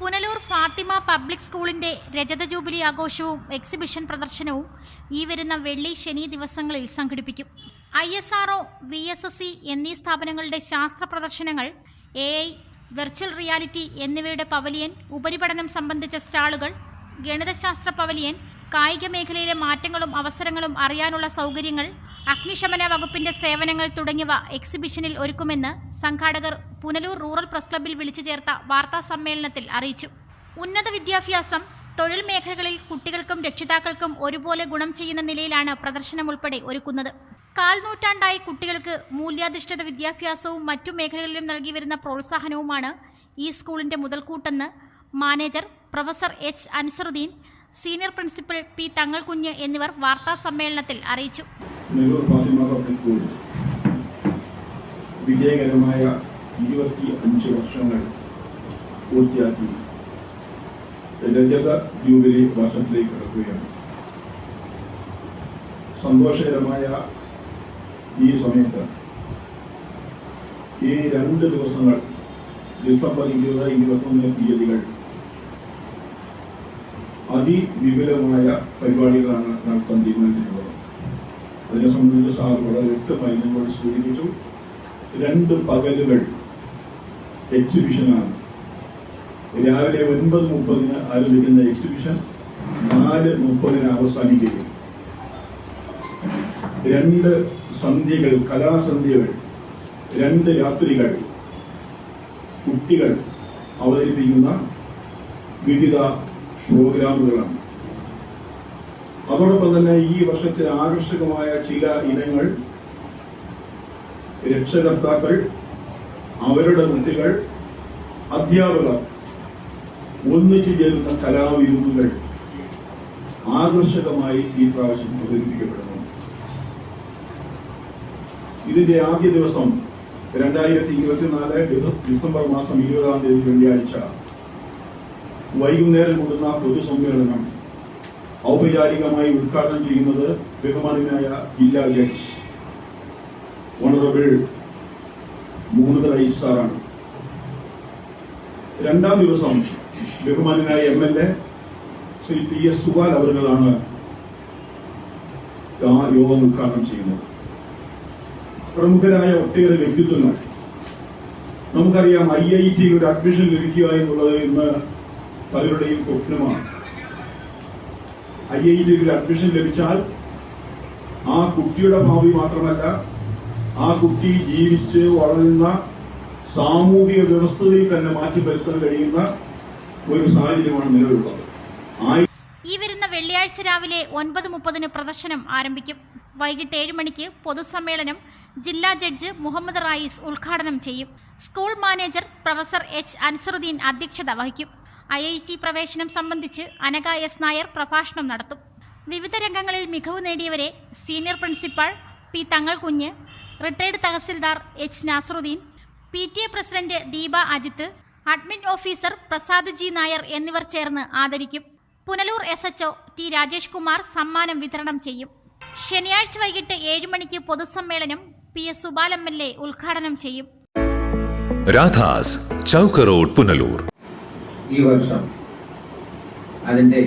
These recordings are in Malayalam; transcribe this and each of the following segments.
പുനലൂർ ഫാത്തിമ പബ്ലിക് സ്കൂളിന്റെ രജത ജൂബിലി ആഘോഷവും എക്സിബിഷൻ പ്രദർശനവും ഈ വരുന്ന വെള്ളി ശനി ദിവസങ്ങളിൽ സംഘടിപ്പിക്കും. I S R V S S C എന്നീ സ്ഥാപനങ്ങളുടെ ശാസ്ത്ര പ്രദർശനങ്ങൾ എ ഐ വെർച്വൽ റിയാലിറ്റി എന്നിവയുടെ പവലിയൻ ഉപരിപഠനം സംബന്ധിച്ച സ്റ്റാളുകൾ ഗണിതശാസ്ത്ര പവലിയൻ കായിക മേഖലയിലെ മാറ്റങ്ങളും അവസരങ്ങളും അറിയാനുള്ള സൗകര്യങ്ങൾ അഗ്നിശമന വകുപ്പിന്റെ സേവനങ്ങൾ തുടങ്ങിയവ എക്സിബിഷനിൽ ഒരുക്കുമെന്ന് സംഘാടകർ പുനലൂർ റൂറൽ പ്രസ് ക്ലബ്ബിൽ വിളിച്ചു ചേർത്ത വാർത്താ സമ്മേളനത്തിൽ അറിയിച്ചു. ഉന്നത വിദ്യാഭ്യാസം തൊഴിൽ മേഖലകളിൽ കുട്ടികൾക്കും രക്ഷിതാക്കൾക്കും ഒരുപോലെ ഗുണം ചെയ്യുന്ന നിലയിലാണ് പ്രദർശനം ഉൾപ്പെടെ ഒരുക്കുന്നത്. കാൽനൂറ്റാണ്ടായി കുട്ടികൾക്ക് മൂല്യാധിഷ്ഠിത വിദ്യാഭ്യാസവും മറ്റു മേഖലകളിലും നൽകി വരുന്ന പ്രോത്സാഹനവുമാണ് ഈ സ്കൂളിന്റെ മുതൽക്കൂട്ടെന്ന് manager professor H Ansaruddin senior principal P Thangalkunju എന്നിവർ വാർത്താ സമ്മേളനത്തിൽ അറിയിച്ചു. വിജയകരമായ ഇരുപത്തി അഞ്ച് വർഷങ്ങൾ പൂർത്തിയാക്കി. രജത ജൂബിലി വർഷത്തിലേക്ക് കടക്കുകയാണ്. സന്തോഷകരമായ ഈ സമയത്ത് ഈ രണ്ട് ദിവസങ്ങൾ ഡിസംബർ ഇരുപത് ഇരുപത്തൊന്ന് തീയതികൾ അതിവിപുലമായ പരിപാടികളാണ് നടത്താൻ തീരുമാനിച്ചിട്ടുള്ളത് അതിനെ സംബന്ധിച്ച് സാർ വളരെ വ്യക്തമായി നിങ്ങളോട് സൂചിപ്പിച്ചു. രണ്ട് പകലുകൾ എക്സിബിഷനാണ് രാവിലെ ഒൻപത് മുപ്പതിന് ആരംഭിക്കുന്ന എക്സിബിഷൻ നാല് മുപ്പതിന് അവസാനിക്കുകയും രണ്ട് സന്ധ്യകൾ കലാസന്ധ്യകൾ രണ്ട് രാത്രികൾ കുട്ടികൾ അവതരിപ്പിക്കുന്ന വിവിധ പ്രോഗ്രാമുകളാണ്. അതോടൊപ്പം തന്നെ ഈ വർഷത്തെ ആകർഷകമായ ചില ഇനങ്ങൾ രക്ഷകർത്താക്കൾ അവരുടെ കുട്ടികൾ അധ്യാപകർ ഒന്നിച്ചു ചേരുന്ന കലാവിരുന്നുകൾ ആകർഷകമായി ഈ പ്രാവശ്യം അവതരിപ്പിക്കപ്പെടുന്നു. ഇതിന്റെ ആദ്യ ദിവസം രണ്ടായിരത്തി ഇരുപത്തിനാല് ഡിസംബർ മാസം ഇരുപതാം തീയതി വെള്ളിയാഴ്ച വൈകുന്നേരം കൂടുന്ന പൊതുസമ്മേളനം ഔപചാരികമായി ഉദ്ഘാടനം ചെയ്യുന്നത് ബഹുമാനായ ജില്ലാ ജഡ്ജ് ഓണറബിൾ മുഹമ്മദ് റൈസ് സാറാണ്. രണ്ടാം ദിവസം ബഹുമാനായ M L A Shri P S Subal അവരുകളാണ് ആ യോഗം ഉദ്ഘാടനം ചെയ്യുന്നത്. പ്രമുഖരായ ഒട്ടേറെ വ്യക്തിത്വങ്ങൾ. നമുക്കറിയാം ഐ ഐ ടിയിൽ ഒരു അഡ്മിഷൻ ലഭിക്കുക എന്നുള്ളത് ഇന്ന് പലരുടെയും സ്വപ്നമാണ്. ഐ ഐ ടിയിൽ അഡ്മിഷൻ ലഭിച്ചാൽ ആ കുട്ടിയുടെ ഭാവി മാത്രമല്ല ആ കുട്ടി ജീവിച്ച് വളരുന്ന സാമൂഹിക വ്യവസ്ഥയിൽ തന്നെ മാറ്റി വരുത്താൻ കഴിയുന്ന ഒരു സാഹചര്യമാണ് നിലവിലുള്ളത്. ഈ വരുന്ന വെള്ളിയാഴ്ച രാവിലെ ഒൻപത് മുപ്പതിന് പ്രദർശനം ആരംഭിക്കും. വൈകിട്ട് ഏഴ് മണിക്ക് പൊതുസമ്മേളനം ജില്ലാ ജഡ്ജ് മുഹമ്മദ് റായിസ് ഉദ്ഘാടനം ചെയ്യും. School manager professor H Ansaruddin അധ്യക്ഷത വഹിക്കും. ഐ ഐ ടി പ്രവേശനം സംബന്ധിച്ച് അനക എസ് നായർ പ്രഭാഷണം നടത്തും. വിവിധ രംഗങ്ങളിൽ മികവ് നേടിയവരെ senior principal P Thangalkunju retired tahsildar H Nasaruddin P T A president Deepa Ajith admin officer Prasad G Nair എന്നിവർ ചേർന്ന് ആദരിക്കും. Punalur S H T Rajesh Kumar സമ്മാനം വിതരണം ചെയ്യും. ശനിയാഴ്ച വൈകിട്ട് ഏഴ് മണിക്ക് പൊതുസമ്മേളനം P S Subal M L A ഉദ്ഘാടനം ചെയ്യും. രാധാസ് ചൗക്ക് റോഡ് പുനലൂർ. ഈ വർഷം അതിന്റെ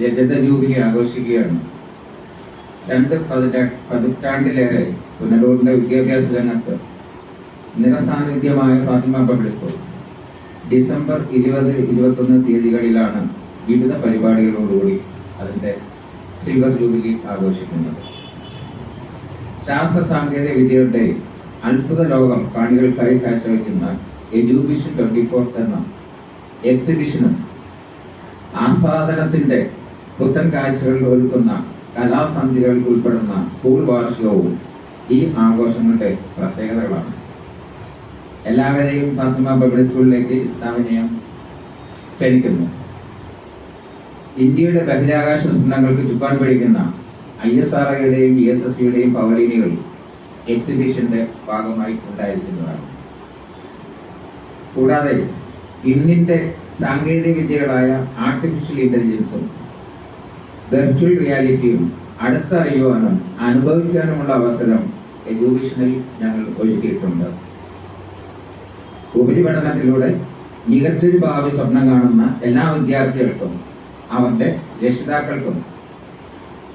രജത ജൂബിലി ആഘോഷിക്കുകയാണ്. രണ്ട് പതിറ്റാ പതിറ്റാണ്ടിലേറെ പുനലൂരിന്റെ വിദ്യാഭ്യാസ രംഗത്ത് നിറസാന്നിധ്യമായ ഫാത്തിമ പബ്ലിക് സ്കൂൾ. ഡിസംബർ ഇരുപത് ഇരുപത്തൊന്ന് തീയതികളിലാണ് വിവിധ പരിപാടികളോടുകൂടി അതിന്റെ സിൽവർ ജൂബിലി ആഘോഷിക്കുന്നത്. ശാസ്ത്ര സാങ്കേതിക വിദ്യയുടെ അത്ഭുത ലോകം കാണികൾക്കായി കാഴ്ചവെക്കുന്ന എഡ്യൂക്കേഷൻ ട്വന്റി ഫോർ എന്ന എക്സിബിഷനും ആസ്വാദനത്തിന്റെ പുത്തൻ കാഴ്ചകൾ ഒരുക്കുന്ന കലാസന്ധികൾക്ക് ഉൾപ്പെടുന്ന സ്കൂൾ വാർഷികവും ഈ ആഘോഷങ്ങളുടെ പ്രത്യേകതകളാണ്. എല്ലാവരെയും ഫാത്തിമ പബ്ലിക് സ്കൂളിലേക്ക് സാമാന്യം ക്ഷണിക്കുന്നു. ഇന്ത്യയുടെ ബഹിരാകാശ സ്വപ്നങ്ങൾക്ക് ചുക്കാൻ പിടിക്കുന്ന ഐ എസ് ആർ ഐയുടെയും ബി എസ് എസ് സിയുടെയും പവലിയനുകൾ എക്സിബിഷന്റെ ഭാഗമായി ഉണ്ടായിരിക്കുന്നതാണ്. കൂടാതെ ഇന്നിന്റെ സാങ്കേതിക വിദ്യകളായ ആർട്ടിഫിഷ്യൽ ഇന്റലിജൻസും വെർച്വൽ റിയാലിറ്റിയും അടുത്തറിയുവാനും അനുഭവിക്കാനുമുള്ള അവസരം എഡ്യൂക്കേഷനിൽ ഞങ്ങൾ ഒരുക്കിയിട്ടുണ്ട്. ഉപരിപഠനത്തിലൂടെ മികച്ചൊരു ഭാവി സ്വപ്നം കാണുന്ന എല്ലാ വിദ്യാർത്ഥികൾക്കും അവരുടെ രക്ഷിതാക്കൾക്കും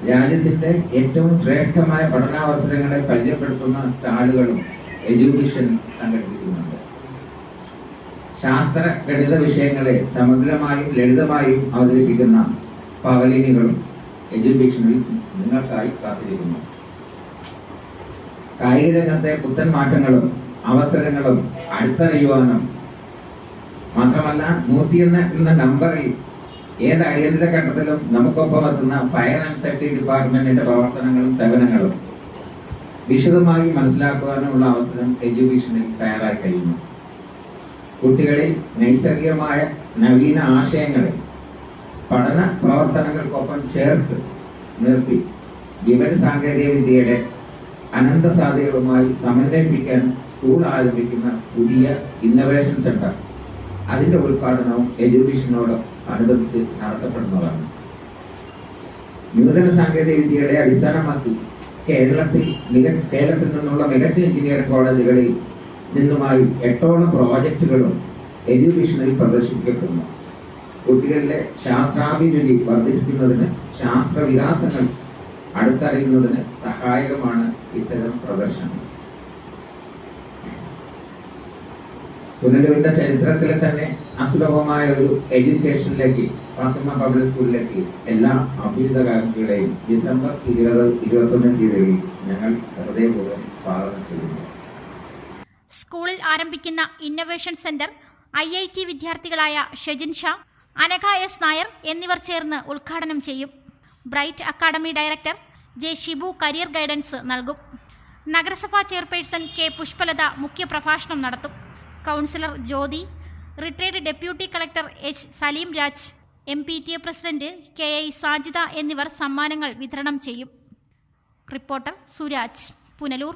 രാജ്യത്തിന്റെ ഏറ്റവും ശ്രേഷ്ഠമായ പഠനാവസരങ്ങളെ പരിചയപ്പെടുത്തുന്ന സ്റ്റാളുകളും എഡ്യൂക്കേഷൻ സംഘടിപ്പിക്കുന്നുണ്ട്. ശാസ്ത്ര ഗണിത വിഷയങ്ങളെ സമഗ്രമായും ലളിതമായും അവതരിപ്പിക്കുന്ന പവലിനികളും എഡ്യൂക്കേഷനിൽ നിങ്ങൾക്കായി കാത്തിരിക്കുന്നു. കായിക രംഗത്തെ പുത്തൻ മാറ്റങ്ങളും അവസരങ്ങളും അടുത്തറിയുവാനും മാത്രമല്ല നൂറ്റിയൊന്ന് എന്ന നമ്പറിൽ ഏത് അടിയന്തര ഘട്ടത്തിലും നമുക്കൊപ്പം എത്തുന്ന ഫയർ ആൻഡ് സേഫ്റ്റി ഡിപ്പാർട്ട്മെന്റിന്റെ പ്രവർത്തനങ്ങളും സേവനങ്ങളും വിശദമായി മനസ്സിലാക്കുവാനുമുള്ള അവസരം എഡ്യൂക്കേഷനിൽ തയ്യാറായി കഴിയുന്നു കുട്ടികളിൽ നൈസർഗികമായ നവീന ആശയങ്ങളെ പഠന പ്രവർത്തനങ്ങൾക്കൊപ്പം ചേർത്ത് നിർത്തി വിവര സാങ്കേതിക വിദ്യയുടെ അനന്ത സാധ്യതകളുമായി സമന്വയിപ്പിക്കാൻ സ്കൂൾ ആരംഭിക്കുന്ന പുതിയ ഇന്നവേഷൻ സെന്റർ അതിന്റെ ഉദ്ഘാടനവും എഡ്യൂക്കേഷനോട് അനുബന്ധിച്ച് നടത്തപ്പെടുന്നതാണ്. നൂതന സാങ്കേതിക വിദ്യയുടെ അടിസ്ഥാനമാക്കി കേരളത്തിൽ മികച്ച കേരളത്തിൽ നിന്നുള്ള മികച്ച എഞ്ചിനീയറിംഗ് കോളേജുകളിൽ നിന്നുമായി എട്ടോളം പ്രോജക്റ്റുകളും എഡ്യൂക്കേഷനിൽ പ്രദർശിപ്പിക്കപ്പെടുന്നു. കുട്ടികളിലെ ശാസ്ത്രാഭിരുചി വർദ്ധിപ്പിക്കുന്നതിന് ശാസ്ത്ര വികാസങ്ങൾ അടുത്തറിയുന്നതിന് സഹായകമാണ് ഇത്തരം പ്രദർശനം. പുനലൂരിന്റെ ചരിത്രത്തിലെ തന്നെ അസുലഭമായ ഒരു എഡ്യൂക്കേഷനിലേക്ക് ഫാത്തിമ പബ്ലിക് സ്കൂളിലേക്ക് എല്ലാ അഭ്യുതകാംക്ഷികളെയും ഡിസംബർ ഇരുപത് ഇരുപത്തൊന്ന് തീയതി ഞങ്ങൾ ഹൃദയപൂർവം സ്വാഗതം ചെയ്യുന്നു. സ്കൂളിൽ ആരംഭിക്കുന്ന innovation centre I I T വിദ്യാർത്ഥികളായ Shejin Shah Anagha S Nair എന്നിവർ ചേർന്ന് ഉദ്ഘാടനം ചെയ്യും. Bright academy director J Shibu career guidance നൽകും. നഗരസഭാ ചെയർപേഴ്സൺ കെ പുഷ്പലത മുഖ്യപ്രഭാഷണം നടത്തും. Councillor Jyothi retired deputy collector H Saleem Raj M P T A president K I Sajitha എന്നിവർ സമ്മാനങ്ങൾ വിതരണം ചെയ്യും. Reporter Suraj Punalur